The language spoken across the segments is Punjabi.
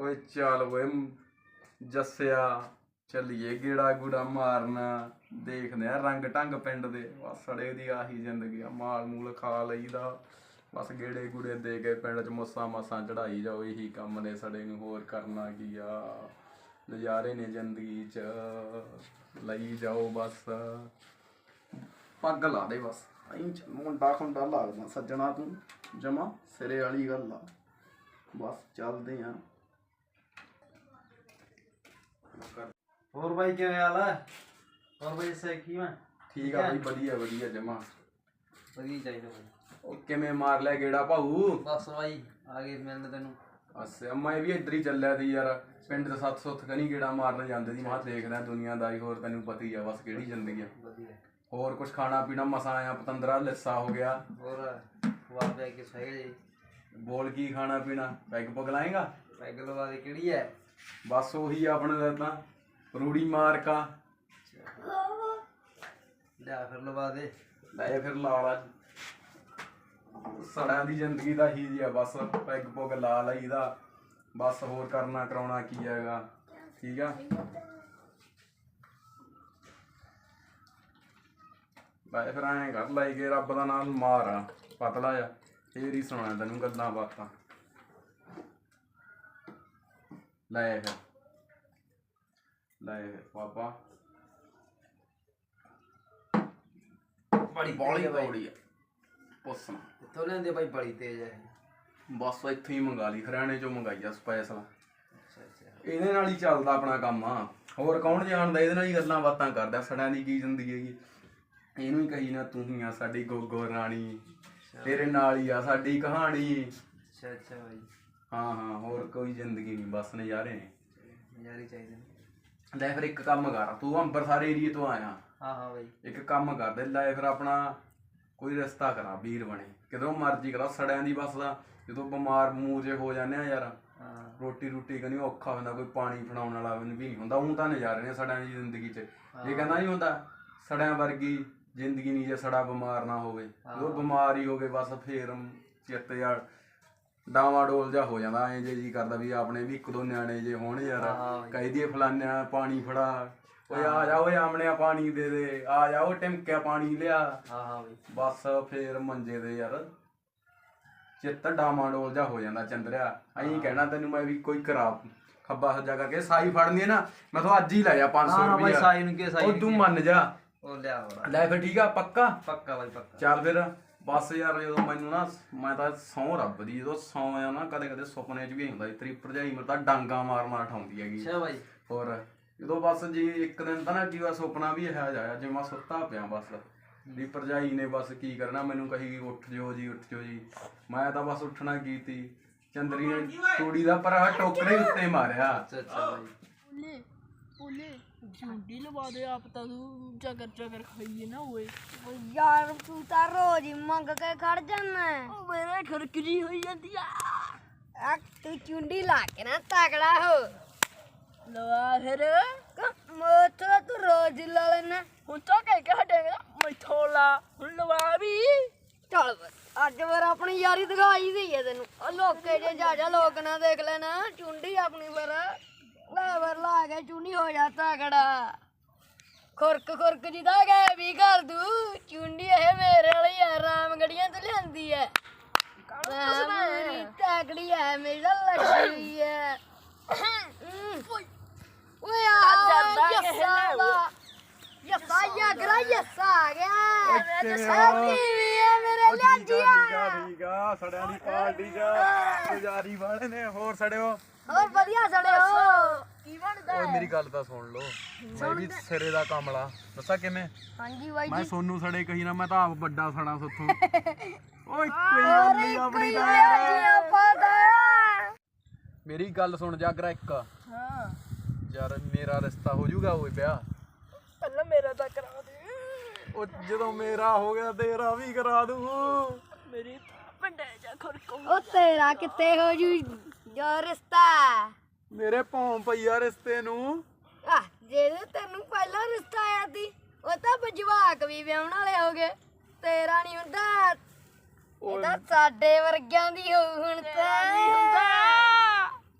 ਓਏ ਚੱਲ ਓਏ ਜੱਸਿਆ, ਚੱਲੀਏ ਗੇੜਾ ਗੂੜਾ ਮਾਰਨਾ। ਦੇਖਦੇ ਆ ਰੰਗ ਢੰਗ ਪਿੰਡ ਦੇ। ਬਸ ਸੜੇ ਦੀ ਆਹੀ ਜ਼ਿੰਦਗੀ ਆ, ਮਾਲ ਮੂਲ ਖਾ ਲਈਦਾ। ਬਸ ਗੇੜੇ ਗੂੜੇ ਦੇ ਕੇ ਪਿੰਡ ਚ ਮੁੱਸਾਂ ਮਾਸਾਂ ਚੜਾਈ ਜਾਓ, ਇਹੀ ਕੰਮ ਨੇ ਸੜੇ ਨੂੰ, ਹੋਰ ਕਰਨਾ ਕੀ ਆ? ਨਜ਼ਾਰੇ ਨੇ ਜ਼ਿੰਦਗੀ ਚ, ਲਈ ਜਾਓ ਬਸ। ਪੱਗ ਲਾ ਦੇ ਬਸ। ਐਂ ਚ, ਮੁੰਡਾ ਖੁੰਡਾ ਲੱਗਦਾ ਸੱਜਣਾ ਤੂੰ ਜਮਾ ਸਿਰੇ ਵਾਲੀ ਗੱਲ ਆ। ਬਸ ਚੱਲਦੇ ਆ। ਹੋਰ ਬਾਈ ਕਿਵੇਂ ਹਾਲ ਹੈ ਹੋਰ ਬਾਈ ਸੇ ਕੀ ਮੈਂ ਠੀਕ ਆ ਬਈ ਵਧੀਆ ਵਧੀਆ ਜਮਾ। ਵਧੀਆ ਚਾਹੀਦਾ ਬਾਈ। ਉਹ ਕਿਵੇਂ ਮਾਰ ਲਿਆ ਗੇੜਾ ਭਾਊ? ਬਸ ਬਾਈ ਆ ਗਏ ਮਿਲਣ ਤੈਨੂੰ। ਅੱਛਾ ਮੈਂ ਵੀ ਇੱਧਰ ਹੀ ਚੱਲਿਆ ਸੀ ਯਾਰ। ਪਿੰਡ ਦੇ 700 ਕਨੀ ਗੇੜਾ ਮਾਰਨ ਜਾਂਦੇ ਸੀ। ਮੈਂ ਦੇਖਦਾ ਦੁਨੀਆਦਾਰੀ ਹੋਰ ਤੈਨੂੰ ਪਤਾ ਹੀ ਆ ਬਸ ਕਿਹੜੀ ਜ਼ਿੰਦਗੀ ਆ। ਵਧੀਆ। ਹੋਰ ਕੁਝ ਖਾਣਾ ਪੀਣਾ ਮਸਾ ਆਇਆ ਪਤੰਦਰਾ ਲਿੱਸਾ ਹੋ ਗਿਆ। ਹੋਰ ਵਾਰ ਬੈ ਕੇ ਸਹਿ ਜੀ ਬੋਲ ਕੀ ਖਾਣਾ ਪੀਣਾ? ਪੈਗ ਪੁਗ ਲਾਏਗਾ? ਪੈਗ ਲਵਾ ਦੇ ਕਿਹੜੀ ਹੈ ਬਸ ਉਹੀ ਆਪਣੇ ਦਾ ਤਾਂ ਰੂੜੀ ਮਾਰਕਾ। ਲਿਆ ਫਿਰ ਲਵਾ ਦੇ। ਲੈ ਫਿਰ ਲਾ ਲਾ। ਸੜਾਂ ਦੀ ਜ਼ਿੰਦਗੀ ਦਾ ਹੀ ਜੀ ਆ ਬਸ ਪੈਗ ਪੁਗ ਲਾ ਲਈਦਾ। ਬਸ ਹੋਰ ਕਰਨਾ ਕਰਾਉਣਾ ਕੀ ਹੈਗਾ ਠੀਕ ਆ? ਬਾਈ ਫਿਰ ਐਂ ਕਰ ਲਾਈ ਕੇ ਰੱਬ ਦਾ ਨਾਮ ਮਾਰ ਆ ਪਤਲਾ ਆ ਫੇਰ ਹੀ ਸੁਣਾ ਤੈਨੂੰ ਗੱਲਾਂ ਬਾਤਾਂ। ਲੈ ਫਿਰ ਲੈ ਫਿਰ ਪਾਪਾ ਬੜੀ ਬੋਲੀ ਤੇਜ਼ ਆ ਪੁੱਛਣਾ ਕਿੱਥੋਂ ਲੈਂਦੇ ਬਾਈ ਬੜੀ ਤੇਜ਼ ਹੈ ਬਸ ਇੱਥੋਂ ਹੀ ਮੰਗਾ ਲਈ ਹਰਿਆਣੇ ਚੋਂ ਮੰਗਾਈ ਆ ਸਪੈਸ਼ਲ ਇਹਦੇ ਨਾਲ ਹੀ ਚੱਲਦਾ ਆਪਣਾ ਕੰਮ ਆ। ਹੋਰ ਕੌਣ ਜਾਣਦਾ ਇਹਦੇ ਨਾਲ ਹੀ ਗੱਲਾਂ ਬਾਤਾਂ ਕਰਦਾ ਸੜਿਆਂ ਦੀ ਕੀ ਜ਼ਿੰਦਗੀ ਹੈਗੀ। ਇਹਨੂੰ ਹੀ ਕਹੀ ਨਾ ਤੂੰ ਹੀ ਆ ਸਾਡੀ ਗੋਗੋ ਰਾਣੀ ਤੇਰੇ ਨਾਲ ਹੀ ਆ ਸਾਡੀ ਕਹਾਣੀ। ਅੱਛਾ ਅੱਛਾ ਬਾਈ। ਹਾਂ ਹਾਂ ਹੋਰ ਕੋਈ ਜ਼ਿੰਦਗੀ ਨਹੀਂ ਬਸ ਨਜ਼ਾਰੇ ਨੇ। ਨਜ਼ਾਰੇ ਚਾਹੀਦੇ ਨੇ। ਲੈ ਫਿਰ ਇੱਕ ਕੰਮ ਕਰ ਤੂੰ ਅੰਬਰਸਰ ਏਰੀਏ ਤੋਂ ਆਇਆ। ਹਾਂ ਹਾਂ ਬਾਈ। ਇੱਕ ਕੰਮ ਕਰ ਦੇ ਲੈ ਫਿਰ ਆਪਣਾ ਕੋਈ ਰਸਤਾ ਕਰਾ ਵੀਰ ਬਣੇ। ਕਿਧਰੋਂ ਮਰਜ਼ੀ ਕਰਾ ਸੜਿਆਂ ਦੀ ਬਸ ਦਾ ਜਦੋਂ ਬਿਮਾਰ ਮੂਰ ਜੇ ਹੋ ਜਾਂਦੇ ਆ ਯਾਰ ਰੋਟੀ ਰੋਟੀ ਕਨੀ ਔਖਾ ਹੁੰਦਾ ਕੋਈ ਪਾਣੀ ਫੜਾਉਣ ਵਾਲਾ ਵੀ ਨਹੀਂ ਹੁੰਦਾ ਉਹ ਤਾਂ ਨਜ਼ਾਰੇ ਨੇ ਸੜਿਆਂ ਦੀ ਜ਼ਿੰਦਗੀ 'ਚ। ਇਹ ਕਹਿੰਦਾ ਨਹੀਂ ਹੁੰਦਾ ਸੜਿਆਂ ਵਰਗੀ ਜ਼ਿੰਦਗੀ ਨਹੀਂ ਜੇ ਸੜਾ ਬਿਮਾਰ ਨਾ ਹੋਵੇ। ਜਦੋਂ ਬਿਮਾਰ ਹੀ ਹੋਵੇ ਬਸ ਫੇਰ ਚਿੱਤ ਯਾਰ ਡਾਵਾਂ ਡੋਲ ਜਾ ਹੋ ਜਾਂਦਾ ਐਂ ਜੇ ਜੀ ਕਰਦਾ ਵੀ ਆਪਣੇ ਵੀ ਇੱਕ ਦੋ ਨਿਆਣੇ ਜੇ ਹੋਣ ਯਾਰ ਕਹੀ ਦੀ ਫਲਾਨਿਆ ਪਾਣੀ ਫੜਾ ਓਏ ਆ ਜਾ ਓਏ ਆਮਣਿਆ ਪਾਣੀ ਦੇ ਦੇ ਆ ਜਾ ਉਹ ਟਿਮਕਿਆ ਪਾਣੀ ਲਿਆ। ਹਾਂ ਹਾਂ ਬਾਈ। ਬਸ ਫੇਰ ਮੰਜੇ ਦੇ ਯਾਰ ਚਿੱਤ ਡਾਮਾਂ ਡੋਲ ਜਾ ਹੋ ਜਾਂਦਾ ਚੰਦਰਿਆ। ਐਂ ਕਹਿਣਾ ਤੈਨੂੰ ਮੈਂ ਵੀ ਕੋਈ ਕਰਾ ਖੱਬਾ ਸੱਜਾ ਕਰਕੇ ਸਾਈ ਫੜਨੀ ਹੈ ਨਾ ਮੈਂ ਤਾਂ ਅੱਜ ਹੀ ਲੈ ਜਾ 500 ਹਾਂ ਬਾਈ ਰੁਪਏ ਸਾਈ ਨੂੰ ਕੀ ਸਾਈ ਉਹ ਤੂੰ ਮੰਨ ਜਾ। ਉਹ ਲਿਆ ਲੈ ਫਿਰ ਠੀਕ ਆ ਪੱਕਾ? ਪੱਕਾ ਬਾਈ ਪੱਕਾ। ਚੱਲ ਫਿਰ। ਬਸ ਯਾਰ ਜਦੋਂ ਮੈਨੂੰ ਨਾ ਮੈਂ ਤਾਂ ਸੌ ਰੱਬ ਦੀ ਜਦੋਂ ਸੌ ਆ ਨਾ ਕਦੇ ਕਦੇ ਸੁਪਨੇ 'ਚ ਵੀ ਹੁੰਦਾ ਸੀ ਤੇਰੀ ਭਰਜਾਈ ਮੇਰੇ ਤਾਂ ਡਾਂਗਾ ਮਾਰ ਮਾਰ ਠਾਉਂਦੀ ਹੈਗੀ। ਅੱਛਾ ਬਾਈ। ਹੋਰ ਜਦੋਂ ਬਸ ਜੀ ਇੱਕ ਦਿਨ ਤਾਂ ਨਾ ਕੀ ਵਾ ਸੁਪਨਾ ਵੀ ਇਹੋ ਜਿਹਾ ਆਇਆ ਜੇ ਮੈਂ ਸੁੱਤਾ ਪਿਆ ਬਸ ਵੀ ਭਰਜਾਈ ਨੇ ਬਸ ਕੀ ਕਰਨਾ ਮੈਨੂੰ ਕਹੀ ਉੱਠ ਜਿਓ ਜੀ ਉੱਠ ਜਿਓ ਜੀ। ਮੈਂ ਤਾਂ ਬਸ ਉੱਠਣਾ ਕੀਤੀ ਚੰਦਰੀ ਨੇ ਤੂੜੀ ਦਾ ਭਰਾ ਟੋਕਰੇ ਉੱਤੇ ਮਾਰਿਆ। ਅੱਛਾ ਅੱਛਾ ਬਾਈ। ਓਲੇ ਝੁੰਡੀ ਲਵਾ ਦੇ ਆਪ ਤਾਂ ਤੂੰ ਜਗਰ ਜਗਰ ਖਾਈਏ ਨਾ ਓਏ। ਓ ਯਾਰ ਤੂੰ ਤਾਂ ਰੋਜ਼ ਹੀ ਮੰਗ ਕੇ ਖੜ ਜਾਂਦਾ ਓ ਮੇਰੇ ਖਰਕਰੀ ਹੋਈ ਜਾਂਦੀ ਆ। ਆ ਤੂੰ ਚੁੰਡੀ ਲਾ ਕੇ ਨਾ ਤਗੜਾ ਹੋ। ਲਵਾ ਫਿਰ। ਮੋਥੋਂ ਤੂੰ ਰੋਜ਼ ਹੀ ਲਾ ਲੈਣਾ ਹੁਣ ਤਾਂ ਕਹਿ ਕੇ ਹਟੇਗਾ ਮੈਥੋਂ ਲਾ ਹੁਣ ਲਵਾ ਵੀ। ਚੱਲ ਅੱਜ ਵਾਰ ਆਪਣੀ ਯਾਰੀ ਦਿਖਾਈ ਦੀ ਹੈ ਤੈਨੂੰ। ਉਹ ਲੋਕੇ ਜੇ ਜਾ ਜਾ ਲੋਕ ਨਾ ਦੇਖ ਲੈਣਾ। ਚੁੰਡੀ ਆਪਣੀ ਪਰ ਵਰ ਲਾ ਕੇ ਚੁੰਡੀ ਹੋ ਜਾ ਤਗੜਾ ਖੁਰਕ ਖੁਰਕ ਜਿਦਾ ਗਏ ਵੀ ਕਰ ਦੂ। ਚੁੰਡੀ ਇਹ ਮੇਰੇ ਵਾਲੀ ਆ ਰਾਮਗੜੀਆਂ ਤੋਂ ਲਿਆਂਦੀ ਹੈ ਮੇਰੀ ਤਗੜੀ ਹੈ ਮੇਰੀ ਤਾਂ ਲੱਗੀ ਹੈ। ਹਮ। ਓਏ ਆ ਜਾਂਦਾ ਜਾਂਦਾ ਕਿਸੇ ਨਾਲ। ਯੱਸਾ ਯਾਗਰਾ ਯੱਸਾ ਆ ਗਿਆ। ਸਾਡੀ ਵੀ ਹੈ ਮੇਰੇ ਲਿਆਂਜੀਆ ਠੀਕ ਆ ਸੜਿਆਂ ਦੀ ਪਾਰਟੀ 'ਚ। ਪੁਜਾਰੀ ਵਾਲੇ ਨੇ ਹੋਰ ਸੜਿਓ? ਹੋਰ ਵਧੀਆ ਸੜਿਓ। ਕੀ ਬਣਦਾ ਓਏ ਮੇਰੀ ਗੱਲ ਤਾਂ ਸੁਣ ਲਓ। ਮੈਂ ਵੀ ਸਿਰੇ ਦਾ ਕਮਲਾ। ਦੱਸਾਂ ਕਿਵੇਂ? ਹਾਂਜੀ ਬਾਈ ਮੈਂ ਸੋਨੂੰ ਸੜੇ ਕਹੀ ਨਾ ਮੈਂ ਤਾਂ ਆਪ ਵੱਡਾ ਸੜਾ ਸੁੱਥੋਂ। ਓਏ ਕੋਈ ਗੱਲ ਨਹੀਂ ਆਪਣੀ ਤਾਂ। ਪਤਾ ਮੇਰੀ ਗੱਲ ਸੁਣ ਜਾਗਰਾ ਇੱਕ। ਹਾਂ। ਯਾਰ ਮੇਰਾ ਰਿਸ਼ਤਾ ਹੋ ਜਾਊਗਾ ਓਏ ਵਿਆਹ। ਪਹਿਲਾਂ ਮੇਰਾ ਤਾਂ ਕਰਾ ਦੇ। ਉਹ ਜਦੋਂ ਮੇਰਾ ਹੋ ਗਿਆ ਤੇਰਾ ਵੀ ਕਰਾ ਦੂੰ। ਮੇਰੀ ਵੱਡੇ ਜਾ ਖਰਕੋ। ਉਹ ਤੇਰਾ ਕਿੱਥੇ ਹੋ ਜੂ? ਜੋ ਰਿਸ਼ਤਾ ਮੇਰੇ ਭੌਂ ਪਈਆ ਰਿਸ਼ਤੇ ਨੂੰ। ਆ ਜਿਹੜੇ ਤੈਨੂੰ ਪਹਿਲਾਂ ਰਿਸ਼ਤਾ ਆਇਆ ਸੀ ਉਹ ਤਾਂ ਬਜਵਾਕ ਵੀ ਵਿਆਹਣ ਵਾਲੇ ਹੋ ਗਏ। ਤੇਰਾ ਨਹੀਂ ਹੁੰਦਾ। ਇਹ ਤਾਂ ਸਾਡੇ ਵਰਗਿਆਂ ਦੀ ਹੋ ਹੁਣ ਤਾਂ।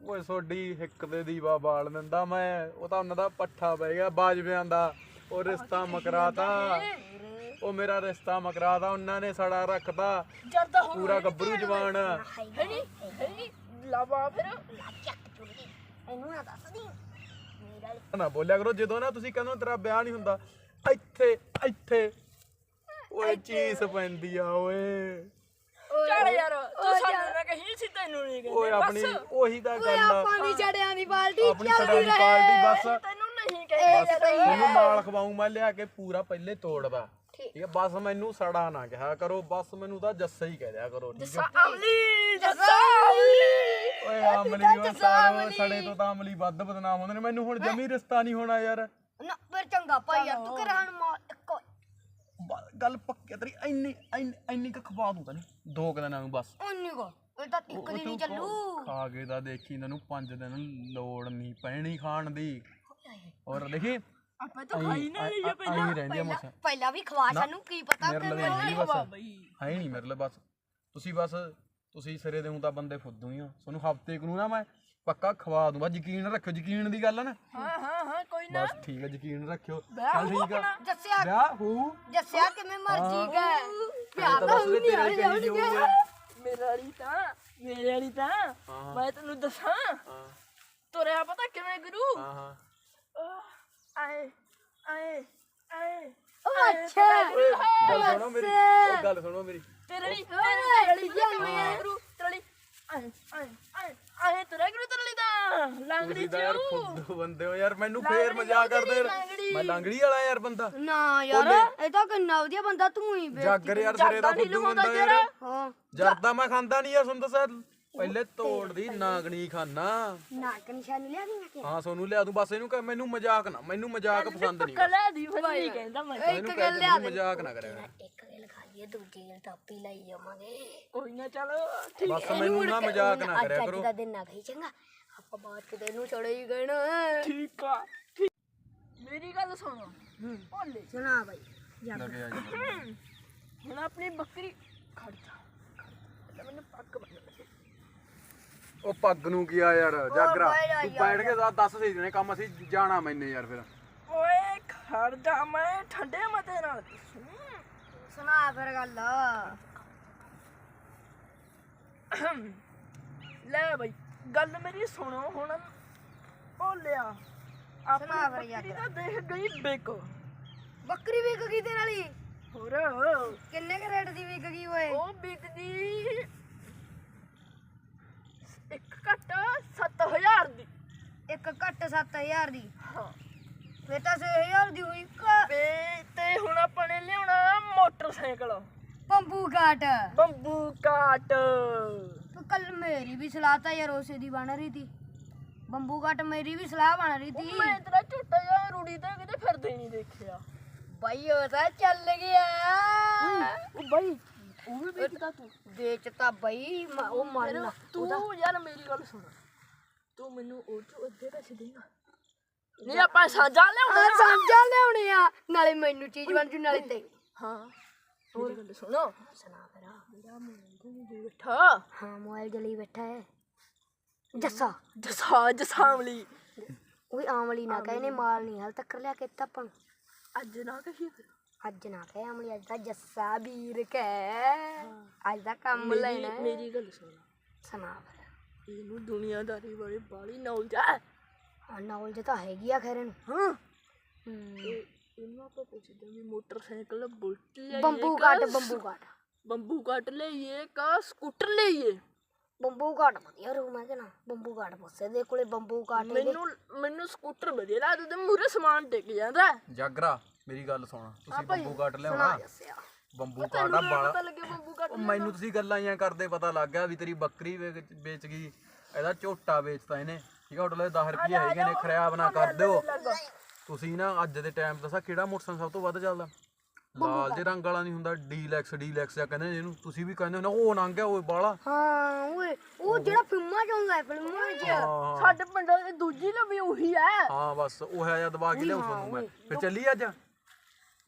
ਓਏ ਸੋਡੀ ਹਿੱਕ ਦੇ ਦੀਵਾ ਬਾਲ ਦਿੰਦਾ ਮੈਂ। ਉਹ ਤਾਂ ਉਹਨਾਂ ਦਾ ਪੱਠਾ ਪੈ ਗਿਆ ਬਾਜਵਿਆਂ ਦਾ। ਉਹ ਰਿਸ਼ਤਾ ਮਕਰਾਤਾ ਉਹ ਮੇਰਾ ਰਿਸ਼ਤਾ ਮਕਰਾਤਾ ਉਹਨਾਂ ਨੇ ਸੜਾ ਹੁਣ ਪੂਰਾ ਗੱਭਰੂ ਜਵਾਨ। ਲਾਵਾ ਫਿਰ। ਇਹਨੂੰ ਨਾ ਦੱਸਦੀ ਮੇਰਾ ਨਾ ਬੋਲਿਆ ਕਰੋ ਜਦੋਂ ਨਾ ਤੁਸੀਂ ਕਹਿੰਦੇ ਹੋ ਤੇਰਾ ਵਿਆਹ ਨਹੀਂ ਹੁੰਦਾ ਇੱਥੇ ਇੱਥੇ। ਓਏ ਚੀਸ ਪੈਂਦੀ ਆ ਓਏ। ਚੱਲ ਯਾਰ ਤੂੰ ਸਾਨੂੰ ਨਾ ਕਹੀ ਸੀ ਤੈਨੂੰ ਨਹੀਂ ਕਹਿੰਦੇ ਓਏ ਆਪਣੀ ਉਹੀ ਤਾਂ ਗੱਲ ਆ। ਪਾਣੀ ਚੜਿਆਂ ਦੀ ਬਾਲਟੀ ਆਪਣੀ ਸੜਾ ਦੀ ਪਾਰਟੀ ਬਸ। ਤੈਨੂੰ ਨਹੀਂ ਕਹਿੰਦੇ। ਤੁਹਾਨੂੰ ਨਾਲ ਖਵਾਉਂ ਮੈਂ ਲਿਆ ਕੇ ਪੂਰਾ ਪਹਿਲੇ ਤੋੜਦਾ ਠੀਕ। ਹੈ ਬਸ ਮੈਨੂੰ ਸੜਾ ਨਾ ਕਿਹਾ ਕਰੋ ਬਸ ਮੈਨੂੰ ਤਾਂ ਜੱਸਾ ਹੀ ਕਹਿ ਦਿਆ ਕਰੋ ਠੀਕ ਹੈ। ਅਮਲੀ ਜੱਸਾ ਅਮਲੀ। ਓਏ ਆਮਲੀ ਓ ਸਾਰੋ ਸੜੇ ਤੋਂ ਤਾਂ ਅਮਲੀ ਵੱਧ ਬਦਨਾਮ ਹੁੰਦੇ ਨੇ। ਮੈਨੂੰ ਹੁਣ ਜਮੀ ਰਿਸ਼ਤਾ ਨਹੀਂ ਹੋਣਾ ਯਾਰ। ਨਾ ਫਿਰ ਚੰਗਾ ਭਾਈ ਯਾਰ ਤੂੰ ਕਰਾਣ ਮਾਰ ਇੱਕੋ। ਗੱਲ ਪੱਕੀ ਆ ਤੇਰੀ ਇੰਨੀ ਇੰਨੀ ਇੰਨੀ ਕੁ ਖਵਾ ਦੂੰ ਤੈਨੂੰ। ਦੋ ਕੁ ਦਿਨਾਂ ਨੂੰ ਬਸ। ਉਨੀ ਕੋ ਇਹ ਤਾਂ ਇੱਕ ਦਿਨ ਹੀ ਚੱਲੂ। ਖਾ ਕੇ ਤਾਂ ਦੇਖੀ ਤੈਨੂੰ ਪੰਜ ਦਿਨ ਲੋੜ ਨਹੀਂ ਪੈਣੀ ਖਾਣ ਦੀ। ਔਰ ਦੇਖੀ ਆਪਾਂ ਤਾਂ ਖਾਈ ਨਾ ਲਈਏ ਆਈ ਰਹਿੰਦੀ ਆ ਮੋਸਾ। ਪਹਿਲਾਂ ਵੀ ਖਵਾ ਸਾਨੂੰ ਕੀ ਪਤਾ ਮੇਰੇ ਲਈ ਨਹੀਂ ਬਸ। ਬਈ ਹੈ ਨਹੀਂ ਮੇਰੇ ਲਈ ਬਸ। ਤੁਸੀਂ ਬਸ ਤੁਸੀਂ ਸਿਰੇ ਦੇ ਹੂੰ ਤਾਂ ਬੰਦੇ ਫੁੱਦੂ ਹੀ ਆ ਤੁਹਾਨੂੰ ਹਫ਼ਤੇ ਕੁ ਨੂੰ ਨਾ ਮੈਂ ਪੱਕਾ ਖਵਾ ਦੂੰਗਾ। ਯਕੀਨ ਰੱਖਿਓ ਯਕੀਨ ਦੀ ਗੱਲ ਆ ਨਾ। ਹਾਂ ਹਾਂ ਹਾਂ ਕੋਈ ਨਾ। ਬਸ ਠੀਕ ਹੈ ਯਕੀਨ ਰੱਖਿਓ। ਵਿਆਹ ਚੱਲ ਠੀਕ ਆ। ਜੱਸਿਆ ਵਿਆਹ ਹੂ ਜੱਸਿਆ ਕਿਵੇਂ ਮਰਜ਼ੀ ਕਾ ਪਿਆਰ ਤਾਂ ਹੋਈ ਨਹੀਂ ਤੇਰੇ ਕਹੀ ਜੋ ਹੈ ਮੇਰੇ ਵਾਲੀ ਤਾਂ ਮੇਰੇ ਵਾਲੀ ਤਾਂ। ਮੈਂ ਤੈਨੂੰ ਦੱਸਾਂ। ਹਾਂ। ਤੁਰਿਆ ਪਤਾ ਕਿਵੇਂ ਗੁਰੂ? ਹਾਂ ਹਾਂ। ਆਏ ਆਏ ਆਏ ਉਹ ਅੱਛਾ। ਓਏ ਗੱਲ ਸੁਣੋ ਮੇਰੀ ਉਹ ਗੱਲ ਸੁਣੋ ਮੇਰੀ। ਤੇਰੇ ਲਈ ਤੇਰੇ ਵਾਲੀ ਕਿਵੇਂ ਗੁਰੂ ਤੇਰੇ ਲਈ ਆਏ ਆਏ ਆਏ ਆਏ ਤੁਰਿਆ ਗੁਰੂ ਤੇਰੇ ਲਈ ਤਾਂ? ਲੰਗੜੀ ਤੁਸੀਂ ਤਾਂ ਯਾਰ ਚ ਫੁੱਦੂ ਬੰਦੇ ਹੋ ਯਾਰ ਮੈਨੂੰ ਫੇਰ ਮਜ਼ਾਕ ਕਰਦੇ ਨੇ। ਮੈਂ ਲੰਗੜੀ ਵਾਲਾ ਯਾਰ ਬੰਦਾ। ਨਾ ਯਾਰ ਇਹ ਤਾਂ ਕਿੰਨਾ ਵਧੀਆ ਬੰਦਾ ਤੂੰ ਹੀ ਯਾਰ ਸਿਰੇ ਦਾ ਫੁੱਦੂ ਬੰਦਾ ਯਾਰ। ਹਾਂ। ਜਰਦਾ ਮੈਂ ਖਾਂਦਾ ਨਹੀਂ ਯਾਰ ਸੁਣ ਦੱਸਿਆ ਪਹਿਲੇ ਤੋੜਦੀ ਨਾਗਣੀ ਖਾਨਾ। ਨਾਕ ਨਿਸ਼ਾਨੀ ਲਿਆ ਦੀ ਮੈਂ ਹਾਂ ਸੋਨੂੰ ਲਿਆ ਦੂੰ ਬਸ ਇਹਨੂੰ ਕਹਿ ਮੈਨੂੰ ਮਜ਼ਾਕ ਨਾ ਮੈਨੂੰ ਮਜ਼ਾਕ ਪਸੰਦ ਨਹੀਂ ਕਲੇ ਦੀ ਫਸਲੀ ਕਹਿੰਦਾ ਮੈਂ ਇਹਨੂੰ ਕਹਿ ਦੇ ਮੈਨੂੰ ਮਜ਼ਾਕ ਨਾ ਕਰਿਆ ਕਰ। ਇੱਕ ਗੱਲ ਖਾ ਲਈਏ ਦੂਜੀ ਗੱਲ ਟਾਪੀ ਲਾਈ ਜਾਵਾਂਗੇ। ਕੋਈ ਨਾ ਚਲੋ ਠੀਕ ਬਸ ਮੈਨੂੰ ਨਾ ਮਜ਼ਾਕ ਨਾ ਕਰਿਆ ਅੱਜ ਕਰੋ। ਦਾ ਦਿਨ ਨਾ ਗਈ ਚੰਗਾ। ਆਪਾਂ ਬਾਤ ਕਿਤੇ ਇਹਨੂੰ ਚੜੇ ਹੀ ਗਏ ਨਾ ਠੀਕ ਆ ਠੀਕ। ਮੇਰੀ ਗੱਲ ਸੁਣੋ। ਭੋਲੇ। ਸੁਣਾ ਬਾਈ ਜੀ ਹੁਣ ਆਪਣੀ ਬੱਕਰੀ ਖੜ ਜਾ। ਖੜ ਜਾ। ਮੈਨੂੰ ਪੱਗ ਬੰਨ। ਉਹ ਪੱਗ ਨੂੰ ਕੀ ਆ ਯਾਰ ਜਾਗਰਾ। ਤੂੰ ਬੈਠ ਕੇ ਤਾਂ ਦੱਸ ਸਹੀ ਨੇ ਕੰਮ ਅਸੀਂ ਜਾਣਾ ਮੈਨੇ ਯਾਰ ਫਿਰ। ਓਏ ਖੜ ਜਾ ਮੈਂ ਠੰਡੇ ਮਤੇ ਨਾਲ। ਸੁਣਾ ਫਿਰ ਗੱਲ। ਲੈ ਬਈ ਗੱਲ ਮੇਰੀ ਸੁਣੋ ਹੁਣ। ਸੁਣਾ ਆਪਣੀ ਫਿਰ ਬੱਕਰੀ ਤਾਂ ਦੇਖ ਗਈ ਬਿਕ ਬੱਕਰੀ ਵਿਕ ਗਈ ਤੇ ਨਾਲੀ ਹੋਰ। ਕਿੰਨੇ ਕ ਰੇਟ ਦੀ ਵਿਕ ਗਈ ਓਏ? ਉਹ ਵਿਕਦੀ ਇੱਕ ਘੱਟ 7000 ਦੀ। ਇੱਕ ਘੱਟ 7000 ਦੀ? ਹਾਂ। ਫੇਰ ਤਾਂ 6000 ਦੀ ਹੋਈ। ਕ- ਤੇ ਤੇ ਹੁਣ ਆਪਾਂ ਨੇ ਲਿਆਉਣਾ ਮੋਟਰਸਾਈਕਲ। ਪੰਬੂ ਘਾਟ ਬੰਬੂ ਕਾਟ। ਤੂੰ ਕੱਲ ਮੇਰੀ ਵੀ ਸਲਾਹ ਤਾਂ ਯਾਰ ਉਸੇ ਦੀ ਬਣ ਰਹੀ ਥੀ ਬੰਬੂ ਘਾਟ ਮੇਰੀ ਵੀ ਸਲਾਹ ਬਣ ਰਹੀ ਥੀ ਮੈਂ ਤੇਰਾ ਝੋਟਾ ਜਿਹਾ ਰੂੜੀ ਤੇ ਕਿਤੇ ਫਿਰਦੇ ਨਹੀਂ ਦੇਖਿਆ। ਬਾਈ ਉਹ ਤਾਂ ਚੱਲ ਗਿਆ। ਉਹ ਬਾਈ ਉਹ ਵੀ ਵੇਚਦਾ ਤੂੰ। ਵੇਚਤਾ ਬਾਈ ਮ- ਉਹ ਮਰਨਾ ਤੂੰ ਯਾਰ ਮੇਰੀ ਗੱਲ ਸੁਣ। ਤੂੰ ਮੈਨੂੰ ਉਹ ਚੋਂ ਅੱਧੇ ਪੈਸੇ ਦੇਗਾ ਨਹੀਂ ਆਪਾਂ ਸਾਂਝਾ ਆ ਲਿਆਉਣਾ ਸਾਂਝਾ ਲਿਆਉਣੇ ਆ। ਨਾਲੇ ਮੈਨੂੰ ਚੀਜ਼ ਬਣ ਜੂ ਨਾਲੇ ਤੇ ਹਾਂ। ਹੋਰ? ਗੱਲ ਸੁਣੋ। ਸੁਣਾ ਫਿਰ। ਮੇਰਾ ਮੂੰਹ ਦੇ ਬੈਠਾ। ਹਾਂ ਮੋਬਾਈਲ ਜਲੀ ਬੈਠਾ ਹੈ। ਜੱਸਾ। ਜਸਾ ਜਸਾਮਲੀ ਉਹ ਆਮਲੀ ਨਾ ਕਹੇ ਨੇ ਮਾਲ ਨਹੀਂ ਹਾਲ ਤੱਕ ਲਿਆ ਕੇ ਨੂੰ। ਅੱਜ ਨਾ ਕਹੀ ਫਿਰ ਅੱਜ ਨਾ ਕਹੇ ਆਮਲੀ ਅੱਜ ਦਾ ਜੱਸਾ ਵੀਰ ਕਹਿ। ਅੱਜ ਦਾ ਕੰਮ ਲੈਣਾ ਹੈ। ਮੇਰੀ ਗੱਲ ਸੁਣ। ਸੁਣਾ ਫਿਰ। ਇਹਨੂੰ ਦੁਨੀਆਦਾਰੀ ਬਾਰੇ ਬਾਲੀ ਨੌਲੇਜ ਹੈ ਹਾਂ ਨੌਲੇਜ ਤਾਂ ਹੈਗੀ ਆ ਖੈਰ ਨੂੰ ਹਾਂ। ਹੂੰ। ਤੇ ਇਹਨੂੰ ਆਪਾਂ ਪੁੱਛਦੇ ਵੀ ਮੋਟਰਸਾਈਕਲ ਬੁਲਟ ਲਈਏ ਬੰਬੂ ਕਾ ਘਾਟ ਬੰਬੂ ਘਾਟ। ਬੰਬੂ ਕੱਟ ਲਈਏ ਕਾ ਸਕੂਟਰ ਲਈਏ? ਬੰਬੂ ਘਾਟ ਵਧੀਆ ਰੂ ਮੈਂ ਕਹਿਣਾ ਬੰਬੂ ਘਾਟ ਪੁੱਛੇ ਦੇ ਕੋਲੇ ਬੰਬੂ ਘਾਟ ਹੈਗੇ। ਮੈਨੂੰ ਮੈਨੂੰ ਸਕੂਟਰ ਵਧੀਆ ਲੱਗਦਾ ਤੇ ਮੂਰੇ ਸਮਾਨ ਟਿਕ ਜਾਂਦਾ। ਹੈ। ਜਾਗਰਾ ਮੇਰੀ ਗੱਲ ਸੁਣ। ਤੁਸੀਂ ਬੰਬੂ ਕੱਟ ਲਿਆਉਣਾ। ਬੰਬੂ ਕਾਟਾ ਤੈਨੂੰ ਬਾਲਾ। ਪਤਾ ਲੱਗੇ ਬੰਬੂ ਕੱਟ ਉਹ ਮੈਨੂੰ ਤੁਸੀਂ ਗੱਲਾਂ ਆਈਆਂ ਕਰਦੇ ਪਤਾ ਲੱਗ ਗਿਆ ਵੀ ਤੇਰੀ ਬੱਕਰੀ ਵੇਚ ਵੇਚ ਗਈ। ਇਹਦਾ ਝੋਟਾ ਵੇਚਤਾ ਇਹਨੇ। ਠੀਕ ਆ ਉਹਦੇ 10 ਰੁਪਏ ਹੈਗੇ ਨੇ ਖਰਾਬ ਨਾ ਕਰ ਦਿਓ। ਤੁਸੀਂ ਨਾ ਅੱਜ ਦੇ ਟਾਈਮ ਦੱਸਾਂ ਕਿਹੜਾ ਮੋਟਰਸਾਈਕਲ ਸਭ ਤੋਂ ਵੱਧ ਚੱਲਦਾ। ਲਾਲ ਜੇ ਰੰਗ ਵਾਲਾ ਨਹੀਂ ਹੁੰਦਾ ਡੀਲੈਕਸ ਡੀਲੈਕਸ ਜਾਂ ਕਹਿੰਦੇ ਨੇ ਜਿਹਨੂੰ ਤੁਸੀਂ ਵੀ ਕਹਿੰਦੇ ਹੋ ਨਾ ਉਹ ਨੰਗ ਗਿਆ ਉਹ ਬਾਲਾ ਹਾਂ ਓਏ ਉਹ ਜਿਹੜਾ ਫਿਲਮਾਂ ਚ ਆਉਂਦਾ ਹੈ ਫਿਲਮਾਂ ਚ ਹਾਂ ਸਾਡੇ ਪਿੰਡ ਦੀ ਦੂਜੀ ਲਵੀ ਉਹੀ ਹੈ। ਹਾਂ ਬਸ ਉਹ ਹੈ ਜਾਂ ਦਬਾ ਕੇ ਲਿਆਉ ਤੁਹਾਨੂੰ ਮੈਂ। ਫਿਰ ਚੱਲੀ ਅੱਜ?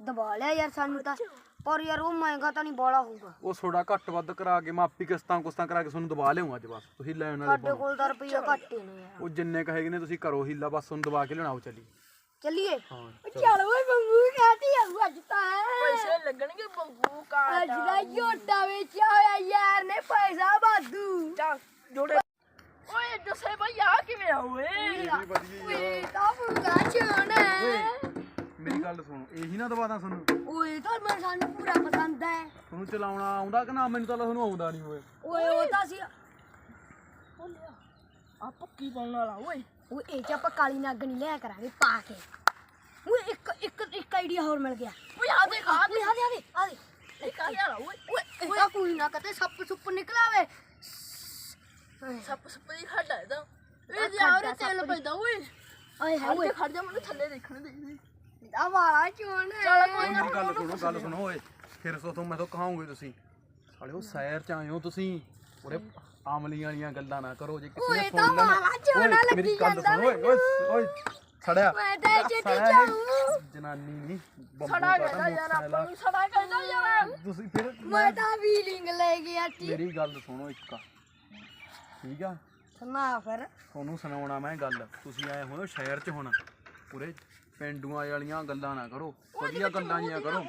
ਦਬਾ ਲਿਆ ਯਾਰ ਸਾਨੂੰ ਤਾਂ ਪਰ ਯਾਰ ਉਹ ਮਹਿੰਗਾ ਤਾਂ ਨਹੀਂ ਬੋਲਾ ਹੋਊਗਾ। ਉਹ ਥੋੜਾ ਘੱਟ ਵੱਧ ਕਰਾ ਕੇ ਮਾਪੀ ਕਿਸ਼ਤਾਂ ਕੁਸ਼ਤਾਂ ਕਰਾ ਕੇ ਤੁਹਾਨੂੰ ਦਵਾ ਲਿਆਉਂ ਅੱਜ ਬਸ। ਤੁਸੀਂ ਲੈਣ ਵਾਲੇ ਸਾਡੇ ਕੋਲ ਤਾਂ ਰੁਪਈਆ ਘੱਟ ਹੀ ਨੇ ਯਾਰ ਉਹ ਜਿੰਨੇ ਕਹੇਗੇ ਨੇ ਤੁਸੀਂ ਕਰੋ ਹੀਲਾ ਬਸ ਤੁਹਾਨੂੰ ਦਵਾ ਕੇ ਲੈਣਾ ਚੱਲੀ ਚੱਲੀਏ। ਚੱਲ। ਓਏ ਬੰਬੂ ਕਹਤੀ ਆ ਅੱਜ ਤਾਂ। ਪੈਸੇ ਲੱਗਣਗੇ ਬੰਬੂ ਅੱਜ ਕਾਟ ਦਾ ਝੋਟਾ ਵੇਚਿਆ ਹੋਇਆ ਯਾਰ ਨੇ ਪੈਸਾ ਵਾਧੂ। ਚੱਲ ਜੋੜੇ। ਓਏ ਜੱਸੇ ਭਾਈ ਆ ਕਿਵੇਂ ਆ ਓਏ? ਓਏ ਤਾਂ ਪੂਰਾ ਛੋਣਾ ਮੇਰੀ ਗੱਲ ਸੁਣੋ ਇਹੀ ਨਾ ਦਵਾ ਦਾਂ ਤੁਹਾਨੂੰ ਓਏ ਤਾਂ ਮੈਂ ਸਾਨੂੰ ਪੂਰਾ ਪਸੰਦ ਹੈ। ਤੁਹਾਨੂੰ ਚਲਾਉਣਾ ਆਉਂਦਾ ਕਿ ਨਾ? ਮੈਨੂੰ ਤਾਂ ਤੁਹਾਨੂੰ ਆਉਂਦਾ ਨਹੀਂ ਓਏ ਓਏ ਉਹ ਤਾਂ ਸੀ ਆ ਪੱਕੀ ਪਾਉਣ ਵਾਲਾ ਓਏ। ਓਏ ਇਹ ਚ ਆਪਾਂ ਕਾਲੀ ਨੱਗ ਨਹੀਂ ਲਿਆ ਕਰਾਂਗੇ ਪਾ ਕੇ। ਓਏ ਇੱਕ ਇੱਕ ਇੱਕ ਆਈਡੀਆ ਹੋਰ ਮਿਲ ਗਿਆ। ਓਏ ਆ ਦੇਖ ਆ ਓਏ ਆ ਦੇ ਆ ਦੇ ਆ ਦੇ। ਦੇਖ ਆ ਯਾਰ ਓਏ ਓਏ ਇਹ ਤਾਂ ਕੋਈ ਨਾ ਕਤੇ ਸੱਪ ਸੁੱਪ ਨਿਕਲਾਵੇ ਸੱਪ ਸੱਪ ਦੀ ਇਹ ਆ ਯਾਰ ਖੱਡਾ ਤੇਲ ਸੱਪ ਦੀ। ਪੈਦਾ ਓਏ। ਓਏ ਹੈ ਓਏ। ਖੜ ਜਾ ਮੈਨੂੰ ਥੱਲੇ ਦੇਖਣ ਦੇ। ਆ ਵਾਲਾ ਚੋਣ ਚੱਲ ਕੋਈ ਮੇਰੀ ਗੱਲ ਸੁਣੋ ਗੱਲ ਸੁਣੋ ਓਏ। ਫਿਰ ਸੋ ਤੋਂ ਮੈਂ ਤਾਂ ਕਹਾਂਗੇ ਤੁਸੀਂ। ਸਾਲਿਓ ਸੈਰ ਚ ਆਏ ਹੋ ਤੁਸੀਂ। ਉਰੇ ਆਮਲੀਆਂ ਵਾਲੀਆਂ ਗੱਲਾਂ ਨਾ ਕਰੋ ਜੇ ਕਿਸੇ ਨੇ ਓਏ ਸੁਣ ਤਾਂ ਲੈਣਾ। ਮਾਲਾ ਝੋਨਾ ਓਏ, ਮੇਰੀ ਲੱਗੀ ਗੱਲ ਜਾਂਦਾ ਸੁਣੋ ਓਏ ਓਏ ਓਏ ਸੜਿਆ। ਮੈਂ ਤਾਂ ਇਹ ਜਾਊਂ। ਜਨਾਨੀ ਨਹੀਂ ਬੰਬੂ ਸੜਾ ਕਹਿੰਦਾ ਯਾਰ ਆਪਾਂ ਨੂੰ ਸੜਾ ਕਹਿੰਦਾ ਯਾਰ। ਤੁਸੀਂ ਫਿਰ ਮੈਂ ਤਾਂ ਫੀਲਿੰਗ ਲੈ ਗਿਆ ਟੀ ਮੇਰੀ ਗੱਲ ਸੁਣੋ ਇੱਕ। ਠੀਕ ਆ? ਸੁਣਾ ਫਿਰ। ਤੁਹਾਨੂੰ ਸੁਣਾਉਣਾ ਮੈਂ ਗੱਲ। ਤੁਸੀਂ ਆਏ ਹੋਏ ਹੋ ਸ਼ਹਿਰ 'ਚ ਹੁਣ। ਪੂਰੇ ਪਿੰਡੂਆਂ ਵਾਲੀਆਂ ਗੱਲਾਂ ਨਾ ਕਰੋ। ਵਧੀਆ ਗੱਲਾਂ ਜੀਆਂ ਕਰੋ।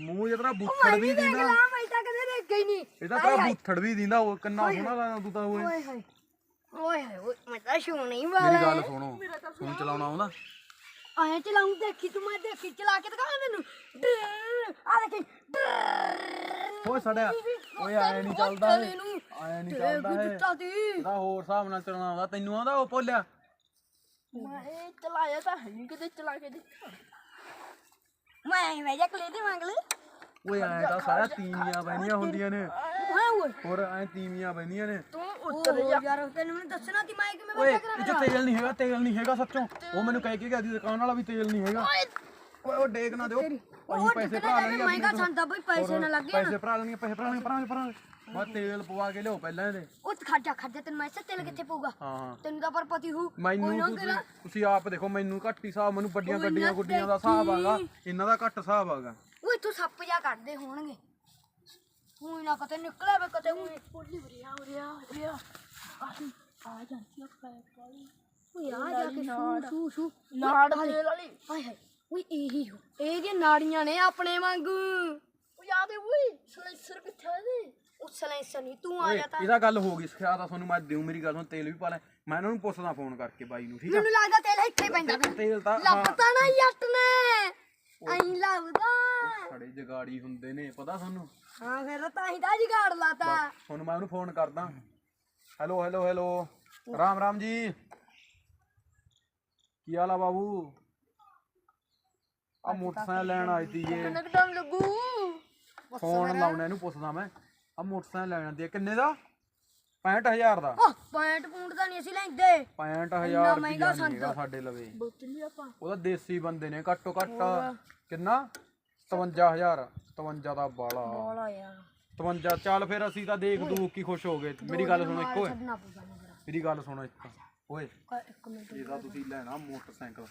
ਮੂੰਹ ਜਿਹੜਾ ਬੁੱਥੜ ਵੀ ਦਿੰਦਾ। ਲਾ ਮੈਂ ਤਾਂ ਕਦੇ ਦੇਖਿਆ ਹੀ ਨਹੀਂ। ਇਹਦਾ ਤਾਂ ਬੁੱਥੜ ਵੀ ਦਿੰਦਾ ਉਹ ਕਿੰਨਾ ਸੋਹਣਾ ਲੱਗਦਾ ਤੂੰ ਤਾਂ ਓਏ। ਓਏ ਹੋਏ। ਓਏ ਹੋਏ ਓਏ ਮੈਂ ਤਾਂ ਸ਼ੋਣ ਹੀ ਮੇਰੀ ਵਾਲਾ ਗੱਲ ਸੁਣੋ ਤੁਹਾਨੂੰ ਚਲਾਉਣਾ ਆਉਂਦਾ ਆਏ ਚਲਾਉਂ ਦੇਖੀ ਤੂੰ ਮੈਂ ਦੇਖੀ ਚਲਾ ਕੇ ਦਿਖਾ ਤੈਨੂੰ ਡਰ, ਆ ਦੇਖੀ ਡਰ। ਓਏ ਸੜਿਆ। ਓਏ ਆਇਆ ਨਹੀਂ ਚੱਲਦਾ ਤੇਰੇ ਇਹ ਨੂੰ ਆਇਆ ਨਹੀਂ ਚੱਲਦਾ ਇਹ। ਦਿੱਤਾ ਤੀ ਇਹਦਾ ਹੋਰ ਹਿਸਾਬ ਨਾਲ ਚਲਾਉਣਾ ਆਉਂਦਾ ਤੈਨੂੰ ਆਉਂਦਾ ਉਹ ਭੋਲਿਆ? ਮੈਂ ਇਹ ਚਲਾਇਆ ਤਾਂ ਹੈ ਨਹੀਂ ਕਿਤੇ ਚਲਾ ਕੇ ਦੇਖਾਂ। ਮੈਂ ਵੇ ਜਾ ਕਲੇ ਦੇ ਮੰਗ ਲੈ ਓਏ ਆਇਆ ਤਾਂ ਸਾਰਾ ਤੀਵੀਆਂ ਬੈਣੀਆਂ ਹੁੰਦੀਆਂ ਨੇ। ਹਾਂ ਓਏ ਹੋਰ ਐ ਤੀਵੀਆਂ ਬੈਣੀਆਂ ਨੇ। ਤੂੰ ਉੱਤਰ ਓ ਯਾਰ ਤੈਨੂੰ ਮੈਨੂੰ ਦੱਸਣਾ ਤੀ ਮੈਂ ਕਿਵੇਂ ਓਏ ਕਰਾਂ ਤੇਲ ਨਹੀਂ ਹੈਗਾ ਤੇਲ ਨਹੀਂ ਹੈਗਾ ਸੱਚੋਂ। ਉਹ ਮੈਨੂੰ ਕਹਿ ਕੇ ਗਿਆ ਦੀ ਦੁਕਾਨ ਵਾਲਾ ਵੀ ਤੇਲ ਨਹੀਂ ਹੈਗਾ। ਓਏ ਉਹ ਡੇਕ ਨਾ ਦਿਓ। ਅਸੀਂ ਪੈਸੇ ਭਰਾ ਲੈਣਗੇ ਮਹਿੰਗਾ ਸੰਦਾ ਬਈ ਪੈਸੇ ਨਾ ਲੱਗੇ ਪੈਸੇ ਭਰਾ ਲੈਣਗੇ ਪੈਸੇ ਭਰਾ ਲੈਣਗੇ ਭਰਾ ਲੈਣਗੇ, ਮੈਂ ਤੇਲ ਪਵਾ ਕੇ ਲਿਓ ਪਹਿਲਾਂ ਇਹਦੇ। ਉਹ ਖਰਚਾ ਖਰਚਾ ਤੈਨੂੰ ਮੈਂ ਤੇਲ ਕਿੱਥੇ ਪਊਗਾ? ਤੈਨੂੰ ਤਾਂ ਪਰ ਪਤੀ ਹੂ। ਮੈਨੂੰ ਤੁਸੀਂ ਤੁਸੀਂ ਆਪ ਦੇਖੋ ਮੈਨੂੰ ਘੱਟ ਹੀ ਹਿਸਾਬ ਮੈਨੂੰ ਵੱਡੀਆਂ ਗੱਡੀਆਂ ਗੁੱਡੀਆਂ ਦਾ ਹਿਸਾਬ ਆਗਾ ਇਹਨਾਂ ਦਾ ਘੱਟ ਹਿਸਾਬ ਆਗਾ ਤੂੰ ਸੱਪ ਜਾ ਕੱਢਦੇ ਹੋਣਗੇ। ਹੁਣ ਨਾ ਕਤੇ ਨਿਕਲਿਆ ਵੇ ਕਤੇ। ਬੋਲੀ ਉਰਿਆ ਉਰਿਆ ਉਰਿਆ ਆਹੀ ਆ ਜਾਂਦੀ ਆ ਫੈਕ ਵਾਲੀ ਓਏ ਆ ਜਾ ਕੇ ਸ਼ੂ ਸ਼ੂ ਸ਼ੂ ਨਾੜ ਤੇਲ ਵਾਲੀ। ਹਾਏ ਹਾਏ। ਓਏ ਇਹੀ ਹੋ। ਇਹਦੀਆਂ ਨਾੜੀਆਂ ਨੇ ਆਪਣੇ ਵਾਂਗੂ। ਉਹ ਯਾਦ ਹੈ ਓਏ ਸਲੈਸਰ ਕਿੱਥੇ ਇਹਦੇ? ਉਸਲੇ ਸਨੀ ਤੂੰ ਆ ਜਾ ਤਾਂ। ਇਹਦਾ ਗੱਲ ਹੋ ਗਈ ਸਿਖਾ ਤਾਂ ਤੁਹਾਨੂੰ ਮੈਂ ਦਿਉ ਮੇਰੀ ਗੱਲ ਸੁਣ ਤੇਲ ਵੀ ਪਾ ਲੈ। ਮੈਂ ਇਹਨਾਂ ਨੂੰ ਪੁੱਛਦਾ ਫੋਨ ਕਰਕੇ ਬਾਈ ਨੂੰ ਠੀਕ ਆ? ਮੈਨੂੰ ਲੱਗਦਾ ਤੇਲ ਇੱਥੇ ਹੀ ਪੈਂਦਾ ਫਿਰ ਤੇਲ ਤਾਂ ਹਾਂ। ਲੱਭਤਾ ਨਾ ਜੱਟ ਨੇ। ਐਂ ਲੱਭਦਾ ਸਾਡੇ ਜਗਾੜੀ ਹੁੰਦੇ ਨੇ ਪਤਾ ਤੁਹਾਨੂੰ? ਹਾਂ ਫਿਰ ਤਾਂ ਹੀ ਤਾਂ ਜਗਾੜ ਲਾਤਾ। ਤੁਹਾਨੂੰ ਮੈਂ ਉਹਨੂੰ ਫੋਨ ਕਰਦਾ। Hello hello hello Ram Ram ji. ਕੀ ਹਾਲ ਆ ਬਾਬੂ? ਆ ਮੋਟਰਸਾਈਕਲ ਲੈਣ ਆਈ ਤੀ ਜੇ ਕਿੰਨਾ ਟਾਈਮ ਲੱਗੂ। ਫੋਨ ਲਾਉਣਾ ਇਹਨੂੰ ਪੁੱਛਦਾ ਮੈਂ। ਆ ਮੋਟਰਸਾਈਕਲ ਲੈਣ ਆਂਦੀ ਕਿੰਨੇ ਦਾ? 65000 ਦਾ। ਓ ਪੁਆਇੰਟ ਪੁੰਟ ਤਾਂ ਨਹੀਂ ਅਸੀਂ ਲੈਂਦੇ। 65000 ਮਹਿੰਗਾ ਰੁਪਇਆ ਨਹੀਂ ਹੈਗਾ ਸਾਡੇ ਲਵੇ। ਬੋਤਲੀ ਆਪਾਂ। ਉਹਦਾ ਦੇਸੀ ਬੰਦੇ ਨੇ ਘੱਟੋ ਘੱਟ ਕਿੰਨਾ? 57000 57 ਦਾ ਬਾਲਾ। ਬੋਲਾ ਯਾਰ। 52 ਚੱਲ ਫਿਰ ਅਸੀਂ ਤਾਂ ਦੇਖ ਦੂਖ ਕੀ ਖੁਸ਼ ਹੋ ਗਏ। ਮੇਰੀ ਗੱਲ ਸੁਣੋ ਇੱਕ ਛੱਡਣਾ ਪਊਗਾ ਮੇਰੀ ਗੱਲ ਸੁਣੋ ਇੱਕ। ਓਏ ਇੱਕ ਮਿੰਟ। ਤੁਸੀਂ ਲੈਣਾ ਮੋਟਰਸਾਈਕਲ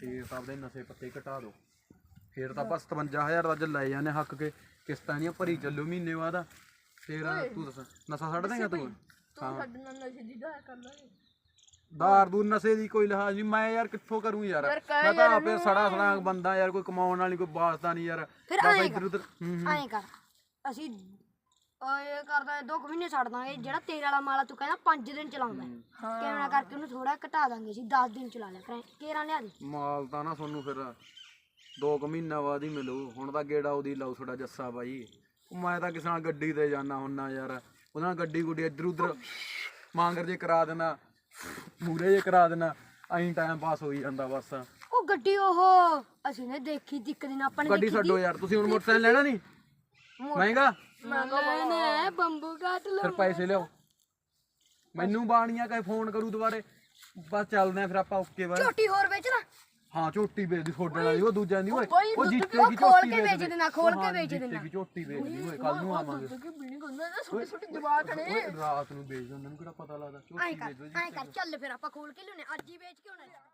ਫੇਰ ਤਾਂ ਆਪਦੇ ਨਸ਼ੇ ਪੱਤੇ ਘਟਾ ਦਿਓ। ਫੇਰ ਤਾਂ ਬਸ 57000 ਦਾ ਜੇ ਲੈ ਜਾਂਦੇ ਹੱਕ ਕੇ ਕਿਸ਼ਤਾਂ ਦੀਆਂ ਭਰੀ ਚੱਲੋ ਮਹੀਨੇ ਬਾਅਦ। ਫੇਰ ਤੂੰ ਦੱਸ ਨਸ਼ਾ ਛੱਡ ਦੇਂਗਾ ਤੂੰ? ਤੂੰ ਸਾਡੇ ਨਾਲ ਨਸ਼ੇ ਦੀ ਦਾ ਕਰ ਲਾਂਗੇ। ਦਾਰ ਦੂਰ ਨਸ਼ੇ ਦੀ ਕੋਈ ਲਿਹਾਜ਼ ਨਹੀਂ ਮੈਂ ਯਾਰ ਕਿੱਥੋਂ ਕਰੂੰ ਯਾਰ? ਮੈਂ ਤਾਂ ਆਪੇ ਸੜਾ ਸੜਾ ਬੰਦਾ ਯਾਰ ਕੋਈ ਕਮਾਉਣ ਵਾਲੀ ਕੋਈ ਵਾਸਤਾ ਨਹੀਂ ਯਾਰ। ਫਿਰ ਐਂ ਇੱਧਰ ਉੱਧਰ ਹੂੰ ਹੂੰ। ਐਂ ਕਰ ਅਸੀਂ ਇਹ ਕਰਦਾ ਦੋ ਕੁ ਮਹੀਨੇ ਛੱਡ ਦਾਂਗੇ ਜਿਹੜਾ ਤੇਲ ਵਾਲਾ ਮਾਲਾ ਤੂੰ ਕਹਿੰਦਾ 5 ਦਿਨ ਚਲਾਉਂਦਾ। ਕਿਵੇਂ ਨਾ ਕਰਕੇ ਉਹਨੂੰ ਥੋੜਾ ਘਟਾ ਦਾਂਗੇ ਅਸੀਂ 10 ਦਿਨ ਚਲਾ ਲਿਆ ਕਰਾਂ ਕੇਰਾਂ ਲਿਆ ਦੇ। ਮਾਲ ਤਾਂ ਨਾ ਤੁਹਾਨੂੰ ਫਿਰ ਦੋ ਕੁ ਮਹੀਨਾ ਬਾਅਦ ਹੀ ਮਿਲੂ। ਹੁਣ ਤਾਂ ਗੇੜਾ ਉਹਦੀ ਲਾਉ ਤੁਹਾਡਾ ਜੱਸਾ ਬਾਈ। ਮੈਂ ਤਾਂ ਕਿਸੇ ਨਾਲ ਗੱਡੀ ਤੇ ਜਾਣਾ ਹੁੰਨਾ ਯਾਰ। ਉਹਨਾਂ ਨਾਲ ਗੱਡੀ ਗੁੱਡੀ ਇੱਧਰ ਉੱਧਰ ਮਾਂਗਰ ਜੇ ਕਰਾ ਦੇਣਾ ਮੂਰੇ ਜੇ ਕਰਾ ਦੇਣਾ ਐਂ ਟਾਈਮ ਪਾਸ ਹੋਈ ਜਾਂਦਾ ਬਸ। ਉਹ ਗੱਡੀ ਉਹ ਅਸੀਂ ਨੇ ਦੇਖੀ ਤੀ ਇੱਕ ਦਿਨ ਆਪਾਂ ਨੇ ਗੱਡੀ ਛੱਡੋ ਯਾਰ ਤੁਸੀਂ ਹੁਣ ਮੋਟਰਸਾਈਕਲ ਲੈਣਾ ਨਹੀਂ? ਮਹਿੰਗਾ? ਲੈਣਾ ਬੰਬੂ ਕਾਟ ਲੋ ਫਿਰ ਪੈਸੇ ਲਿਓ ਮੈਨੂੰ ਬਾਣੀਆਂ ਕਹੇ ਫੋਨ ਕਰੂ ਦੁਬਾਰੇ। ਬਸ ਚੱਲਦੇ ਆ ਫਿਰ ਆਪਾਂ ਓਕੇ ਬਾਏ। ਝੋਟੀ ਹੋਰ ਵੇਚਣਾ ਹਾਂ ਝੋਟੀ ਵੇਚਦੀ ਛੋਡਣ ਵਾਲੀ ਉਹ ਦੂਜਾ ਨਹੀਂ ਓਏ। ਉਹ ਜਿੱਤੇ ਖੋਲ ਝੋਟੀ ਕੇ ਵੇਚ ਵੇਚਦੇ ਦੇਣਾ ਖੋਲ ਕੇ ਵੇਚ ਜਿੱਤੇ ਦੇਣਾ ਕੀ ਝੋਟੀ ਵੇਚਦੀ ਓਏ ਕੱਲ ਨੂੰ ਆਵਾਂਗੇ। ਕਿ ਬੀਣੀ ਕੋਨਾ ਨਾ ਛੋਟੇ ਛੋਟੇ ਜਵਾਕ ਨੇ। ਓਏ ਰਾਤ ਨੂੰ ਵੇਚ ਦਿੰਦੇ ਨੂੰ ਕਿਹੜਾ ਪਤਾ ਲੱਗਦਾ ਐਂ ਝੋਟੀ ਕਰ ਵੇਚ ਦਿਓ ਜੀ ਐਂ ਕਰ ਚੱਲ ਫਿਰ ਆਪਾਂ ਖੋਲ ਕੇ ਲਿਆਉਣੇ ਅੱਜ ਹੀ ਵੇਚ ਕੇ ਆਉਣਾ